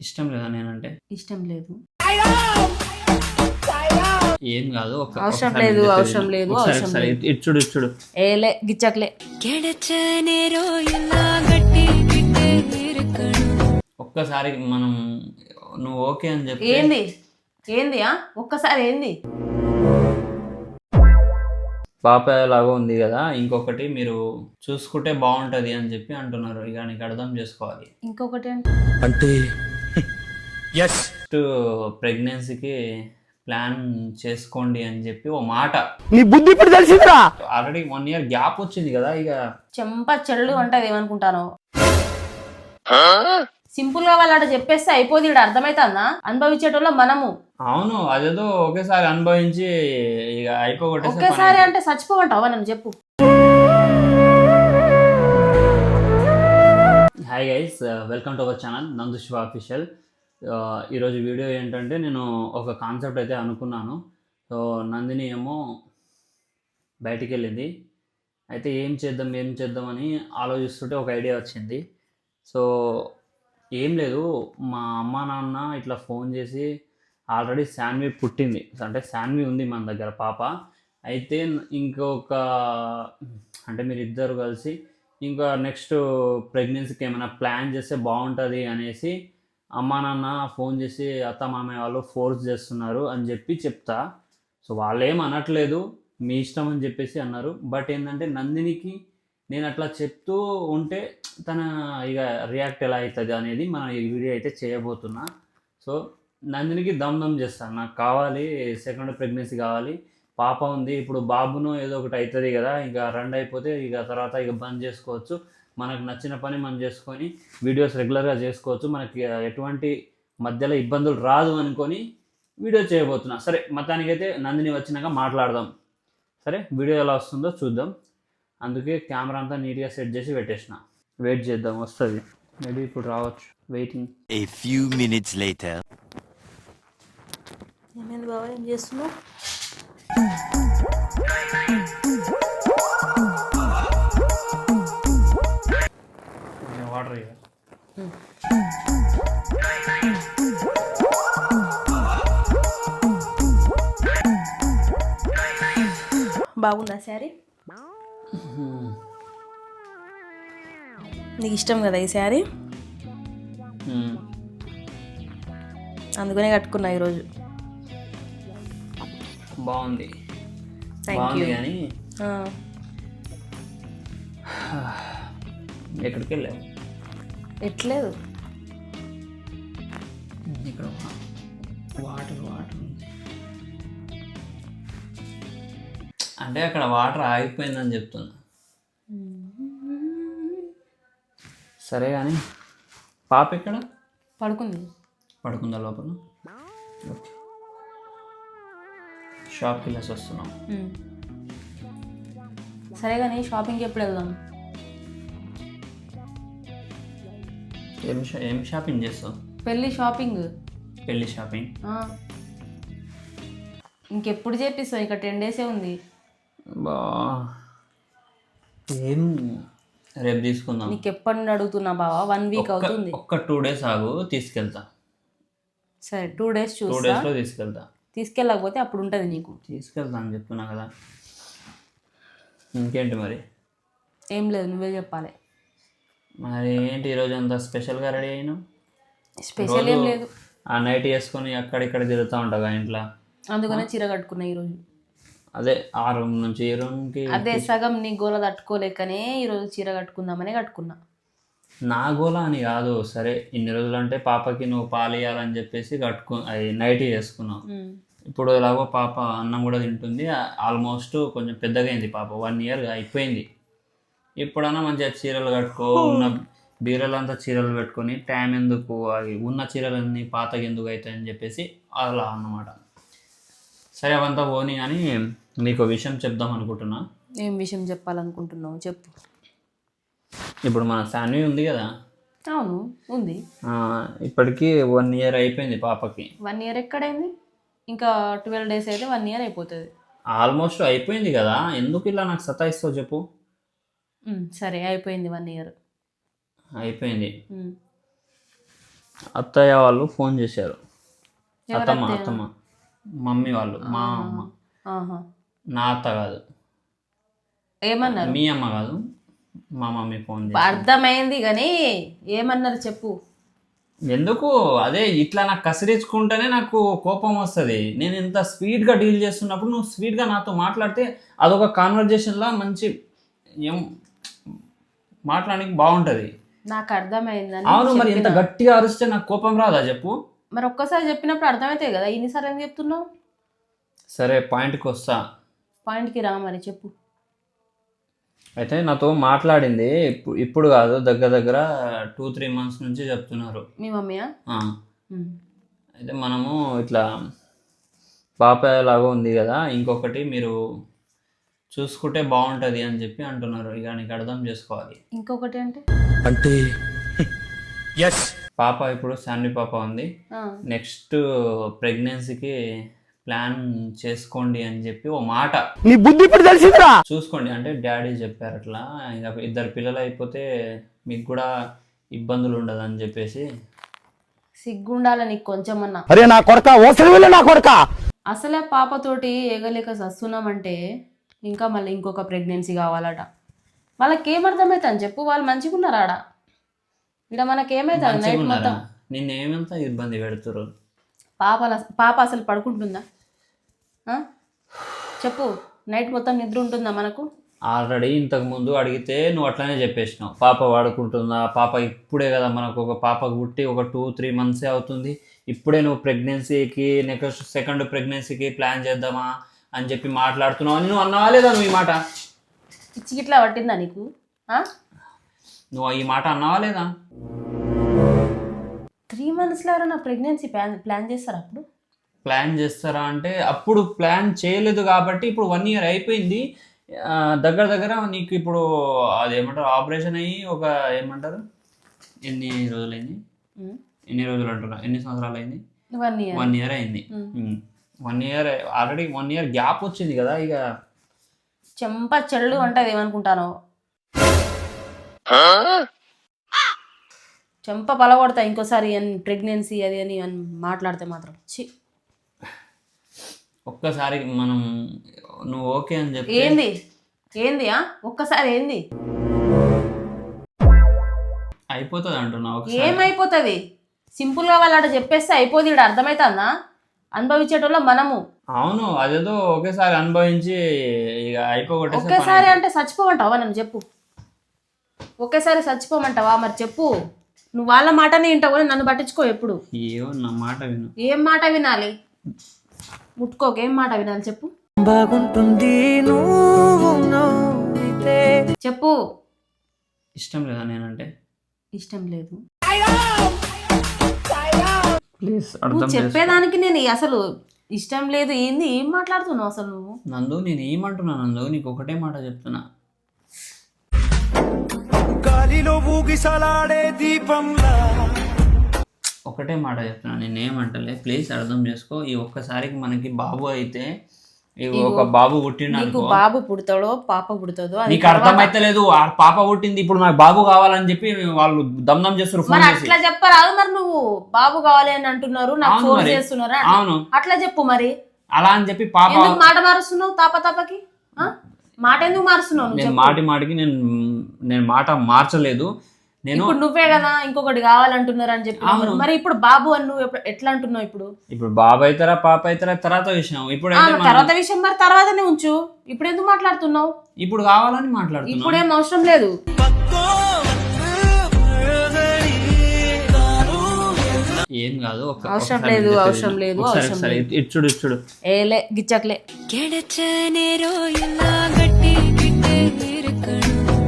ఇష్టం లేదా నేనంటే? ఇష్టం లేదు. ఏం కాదు అవసరం లేదు, అవసరం లేదు, ఇచ్చుడు అవసరం ఇటు చూడు ఇటు చూడు. ఏలే గిచ్చక్లే ఒక్కసారి మనం నువ్వు ఓకే అని చెప్పి ఏంది? ఏంది ఆ? ఒక్కసారి ఏంది? పాప లాగా ఉంది కదా ఇంకొకటి మీరు చూసుకుంటే బాగుంటది అని చెప్పి అంటున్నారు. ఇక నీకు అర్థం చేసుకోవాలి. ఇంకొకటి అంటే ఎస్ ప్రెగ్నెన్సీకి ప్లాన్ చేసుకోండి అని చెప్పి ఓ మాట. నీ బుద్ధి ఇప్పుడు తెలిసిందిరా. ఆల్రెడీ వన్ ఇయర్ గ్యాప్ వచ్చింది కదా ఇక. చెంప చెల్లు అంటే ఏమనుకుంటాను. సింపుల్గా వాళ్ళు అట్లా చెప్పేస్తే అయిపోతుంది ఇక్కడ అర్థమైతుందా? అనుభవించేటోళ్ళ మనము. అవును అదేదో ఒకేసారి అనుభవించి ఇక అయిపోగొట్టేస్తే పని ఒకేసారి అంటే చచ్చిపోమంటావా నన్ను చెప్పు. Hi guys welcome to our channel Nandu Shiva official ఈరోజు వీడియో ఏంటంటే నేను ఒక కాన్సెప్ట్ అయితే అనుకున్నాను. సో నందిని ఏమో బయటికి వెళ్ళింది అయితే ఏం చేద్దాం ఏం చేద్దాం అని ఆలోచిస్తుంటే ఒక ఐడియా వచ్చింది. సో ఏం లేదు. మా అమ్మ నాన్న ఇట్లా ఫోన్ చేసి ఆల్రెడీ శాన్వి పుట్టింది. అంటే శాన్వి ఉంది మన దగ్గర పాప. అయితే ఇంకొక అంటే మీరు ఇద్దరు కలిసి ఇంకా నెక్స్ట్ ప్రెగ్నెన్సీకి ఏమైనా ప్లాన్ చేస్తే బాగుంటుంది అనేసి అమ్మా నాన్న ఫోన్ చేసి అత్త మామయ్య వాళ్ళు ఫోర్స్ చేస్తున్నారు అని చెప్పి చెప్తా. సో వాళ్ళేం అనట్లేదు మీ ఇష్టం అని చెప్పేసి అన్నారు. బట్ ఏంటంటే నందినికి నేను అట్లా చెప్తూ ఉంటే తన ఇక రియాక్ట్ ఎలా అవుతుంది అనేది మనం ఈ వీడియో అయితే చేయబోతున్నా. సో నందినికి దమ్ దమ్ చేస్తాను నాకు కావాలి సెకండ్ ప్రెగ్నెన్సీ కావాలి పాప ఉంది ఇప్పుడు బాబును ఏదో ఒకటి అవుతుంది కదా ఇక రెండు అయిపోతే ఇక తర్వాత ఇక బంద్ చేసుకోవచ్చు. మనకు నచ్చిన పని మనం చేసుకొని వీడియోస్ రెగ్యులర్గా చేసుకోవచ్చు. మనకి ఎటువంటి మధ్యలో ఇబ్బందులు రాదు అనుకొని వీడియో చేయబోతున్నా. సరే మొత్తానికైతే నందిని వచ్చినాక మాట్లాడదాం. సరే వీడియో ఎలా వస్తుందో చూద్దాం. అందుకే కెమెరా అంతా నీట్గా సెట్ చేసి పెట్టేసిన. వెయిట్ చేద్దాం వస్తుంది. మేబీ ఇప్పుడు రావచ్చు. Waiting A few minutes later. ఏమైంది బాబా ఏం చేస్తున్నావు? బాగుందా శారీ? నీకు ఇష్టం కదా ఈ శారీ. అందుకనే కట్టుకున్నా ఈరోజు. బాగుంది. థ్యాంక్ యూ కానీ ఎక్కడికి వెళ్ళావు? ఎట్లేదు? ఇక్కడ వాటర్ వాటర్. అంటే అక్కడ వాటర్ ఆగిపోయిందని చెప్తున్నా. సరే కానీ పాప ఎక్కడ? పడుకుంది. పడుకుందా లోపల? ఓకే షాప్కి వెళ్ళేసి వస్తున్నాం. సరే కానీ షాపింగ్కి ఎప్పుడు వెళ్దాం? ఏం షా ఏం షాపింగ్ చేస్తావు? పెళ్ళి షాపింగ్. పెళ్ళి షాపింగ్. ఇంకెప్పుడు చేపిస్తావు? ఇక టెన్ డేసే ఉంది. బా. ఏం? రేపు తీసుకుందాం. నీకు ఎప్పటి నుండి అడుగుతున్నా బావా? వన్ వీక్ ఒక్క- అవుతుంది. ఒక్క టూ డేస్ ఆగు తీసుకెళ్తా. సరే టూ డేస్ టూ చూస్తా. డేస్లో తీసుకెళ్తా. తీసుకెళ్ళకపోతే అప్పుడు ఉంటుంది నీకు. తీసుకెళ్తా అని చెప్తున్నా కదా. ఇంకేంటి మరి? ఏం లేదు నువ్వే చెప్పాలి. మరి ఏంటి ఈరోజు అంత స్పెషల్గా రెడీ అయినావు? స్పెషల్ ఏం లేదు. ఆ నైట్ వేసుకొని అక్కడిక్కడ తిరుగుతూ ఉంటావు ఇంట్లో? అందుకనే చీర కట్టుకున్నా ఈరోజు. అదే ఆ రూమ్ నుంచి ఈ రూమ్కి అదే సగం నీ గోల తట్టుకోలేకనే ఈరోజు చీర కట్టుకుందామనే కట్టుకున్నా. నా గోల అని కాదు సరే ఇన్ని రోజులు అంటే పాపకి నువ్వు పాలు ఇవ్వాలని చెప్పేసి కట్టుకు అది నైట్ చేసుకున్నావు. ఇప్పుడు ఎలాగో పాప అన్నం కూడా తింటుంది ఆల్మోస్ట్ కొంచెం పెద్దగా అయింది పాప వన్ ఇయర్ అయిపోయింది. ఇప్పుడన్నా మంచిగా చీరలు కట్టుకో ఉన్న బీరలంతా చీరలు పెట్టుకొని టైం ఎందుకు అవి ఉన్న చీరలన్నీ పాతగా ఎందుకు అవుతాయని చెప్పేసి అలా అన్నమాట. సరే అవంతా పోనీ అని నీకు విషయం చెప్దాం అనుకుంటున్నా. ఏం విషయం చెప్పాలనుకుంటున్నావు? చెప్పు. ఇప్పుడు మన శాన్వి ఉంది కదా? అవును ఉంది. ఇప్పటికీ వన్ ఇయర్ అయిపోయింది పాపకి. వన్ ఇయర్ ఎక్కడైంది? ఇంకా ట్వెల్వ్ డేస్ అయితే వన్ ఇయర్ అయిపోతుంది. ఆల్మోస్ట్ అయిపోయింది కదా? ఎందుకు ఇలా నాకు సతాయిస్తావు చెప్పు. సరే అయిపోయింది వన్ ఇయర్ అయిపోయింది. అత్తయ్య వాళ్ళు ఫోన్ చేశారు. అత్తమ్మ? అత్తమ్మ. మమ్మీ వాళ్ళు మా అమ్మ. నా అత్త కాదు. ఏమన్నారు? మీ అమ్మ కాదు మా మమ్మీ ఫోన్ అర్థమైంది కానీ ఏమన్నారు చెప్పు. ఎందుకు? అదే ఇట్లా నాకు కసిరించుకుంటేనే నాకు కోపం వస్తుంది. నేను ఇంత స్వీట్గా డీల్ చేస్తున్నప్పుడు నువ్వు స్వీట్గా నాతో మాట్లాడితే అదొక కాన్వర్జేషన్లా మంచి ఏం మాట్లాడడానికి బాగుంటుంది. నాకు అర్థమైందని అవును మరి ఇంత. గట్టిగా అరిస్తే నాకు కోపం రాదా చెప్పు? మరి ఒక్కసారి చెప్పినప్పుడు అర్థమైతే కదా ఇన్నిసార్లు ఏం చెప్తున్నావు? సరే పాయింట్కి వస్తా. పాయింట్కి రా మరి చెప్పు. అయితే నాతో మాట్లాడింది ఇప్పుడు ఇప్పుడు కాదు దగ్గర దగ్గర టూ త్రీ మంత్స్ నుంచి చెప్తున్నారు. మీ మమ్మీయా. అయితే మనము ఇట్లా పాప లాగా ఉంది కదా ఇంకొకటి మీరు చూసుకుంటే బాగుంటుంది అని చెప్పి అంటున్నారు. ఇక నీకు అర్థం చేసుకోవాలి. ఇంకొకటి అంటే? అంటే ఎస్ పాప ఇప్పుడు శాన్వి పాప ఉంది. ఆ, నెక్స్ట్ ప్రెగ్నెన్సీకి ప్లాన్ చేసుకోండి అని చెప్పి ఓ మాట. నీ బుద్ధి ఇప్పుడు తెలిసిందిరా? చూసుకోండి. అంటే డాడీ చెప్పారు అట్లా. ఇంకా ఇద్దరు పిల్లలు అయిపోతే మీకు కూడా ఇబ్బందులు ఉండదు అని చెప్పేసి. సిగ్గుండాల నీకు కొంచెమన్నా. అరే నా కొడక? ఓసరి వెళ్ళి నా కొడక? అసలే పాపతోటి ఏగలేక సస్తున్నామంటే ఇంకా మళ్ళీ ఇంకొక ప్రెగ్నెన్సీ కావాలట. వాళ్ళకి ఏం అర్థమవుతుంది చెప్పు? వాళ్ళు మంచిగా ఉన్నారా ఆడ ఇక్కడ మనకేమవుతుంది నైట్? మొత్తం. నిన్ను ఏమంతా ఇబ్బంది పెడుతురు పాప పాప అసలు పడుకుంటుందా? చెప్పు నైట్ మొత్తం నిద్ర ఉంటుందా మనకు? ఆల్రెడీ ఇంతకు ముందు అడిగితే నువ్వు అట్లనే చెప్పేసినావు. పాప వాడుకుంటుందా? పాప ఇప్పుడే కదా మనకు ఒక పాప పుట్టి ఒక టూ త్రీ మంత్సే అవుతుంది. ఇప్పుడే నువ్వు ప్రెగ్నెన్సీకి నెక్స్ట్ సెకండ్ ప్రెగ్నెన్సీకి ప్లాన్ చేద్దామా అని చెప్పి మాట్లాడుతున్నావు అని నువ్వు అన్నావా లేదా నువ్వు ఈ మాట? పిచ్చి గిట్లా పట్టిందా నీకు? నువ్వు ఈ మాట అన్నావా లేదా? త్రీ మంత్స్లో ఎవరైనా ప్రెగ్నెన్సీ ప్లాన్ ప్లాన్ చేస్తారా అప్పుడు? ప్లాన్ చేస్తారా అంటే అప్పుడు ప్లాన్ చేయలేదు కాబట్టి ఇప్పుడు వన్ ఇయర్ అయిపోయింది. దగ్గర దగ్గర నీకు ఇప్పుడు అది ఏమంటారు ఆపరేషన్ అయ్యి ఒక ఏమంటారు ఎన్ని రోజులైంది? ఉమ్. ఎన్ని రోజులు అంటున్నా? ఎన్ని సంవత్సరాలు అయింది? వన్ ఇయర్ వన్ ఇయర్ అయింది. One year already one year gap వచ్చింది కదా ఇక. చెంప చెల్లు అంటది ఏమనుకుంటాను. చెంప పలగొడతా ఇంకోసారి ప్రెగ్నెన్సీ అది అని మాట్లాడితే మాత్రం. చి ఒక్కసారి మనం నువ్వు ఓకే అని చెప్పి ఏంది? ఏంది ఆ? ఒక్కసారి ఏంది? అయిపోతుంది అంటున్నా ఒకసారి. ఏమైపోతుంది? సింపుల్గా వాళ్ళ చెప్పేస్తే అయిపోతుంది ఇక్కడ అర్థమవుతుందా అనుభవించేటోళ్ళం మనము. అవును అదేదో ఒకేసారి అనుభవించి ఇక అయిపోగొట్టేస్తే పని ఒకేసారి అంటే చచ్చిపోమంటావా? నన్ను చెప్పు. ఒకేసారి చచ్చిపోమంటావా? మరి చెప్పు. నువ్వు వాళ్ళ మాటనే వింటావు కానీ నన్ను పట్టించుకో ఎప్పుడు. ఏమో నా మాట విను. ఏం మాట వినాలి? ముట్టుకోక. ఏం మాట వినాలి చెప్పు. బాగుంటుంది చెప్పు. ఇష్టం లేదా నేనంటే? ఇష్టం లేదు. ప్లీజ్ నువ్వు అర్థం చేసుకో. చెప్పేదానికి నేను అసలు ఇష్టం లేదు. ఏంది? ఏం మాట్లాడుతున్నావు అసలు నువ్వు? నందు నేను ఏమంటున్నా నందు? నీకు ఒకటే మాట చెప్తున్నా. గాలిలో ఊగిసలాడే దీపంలా. ఒకటే మాట చెప్తున్నా నేను ఏమంటలే ప్లీజ్ అర్థం చేసుకో. ఈ ఒక్కసారికి మనకి బాబు అయితే ఈ ఒక బాబు పుట్టిండు అనుకో. బాబు పుడతాడో పాప పుడతాడో అది నీకు అర్థమైతలేదు ఆ పాప పుట్టింది ఇప్పుడు నాకు బాబు కావాలని చెప్పి వాళ్ళు దమ్దం చేస్తారు ఫోన్ మరి చేసి. అట్లా చెప్పరాదు మరి నువ్వు. బాబు కావాలి అని అంటున్నారు నాకు అవును ఫోన్. చేస్తున్నారు? అట్లా- అవును. అట్లా చెప్పు మరి. అలా అని చెప్పి పాప మాట మారుస్తున్నావు తాప తాపకి? మాట ఎందుకు మారుస్తున్నావు నువ్వు నేను. మాటి మాటికి నేను నేను మాట మార్చలేదు. నేను ఇప్పుడు నువ్వే కదా ఇంకొకటి కావాలంటున్నారు అని చెప్పి. మరి. ఇప్పుడు బాబు అని నువ్వు ఎట్లా అంటున్నావు ఇప్పుడు? ఇప్పుడు బాబు అవుతారా పాప అవుతారా తర్వాత విషయం. మనం- తర్వాత విషయం మరి తర్వాతనే ఉంచు. ఇప్పుడు ఎందుకు మాట్లాడుతున్నావు? ఇప్పుడు కావాలని మాట్లాడుతున్నాం. ఇప్పుడేం అవసరం లేదు. ఏం కాదు అవసరం లేదు అవసరం లేదు అవసరం లేదు. ఇచ్చుడు ఇచ్చుడు ఏలే గిచ్చక్లే గెడచనే రోజు గట్టి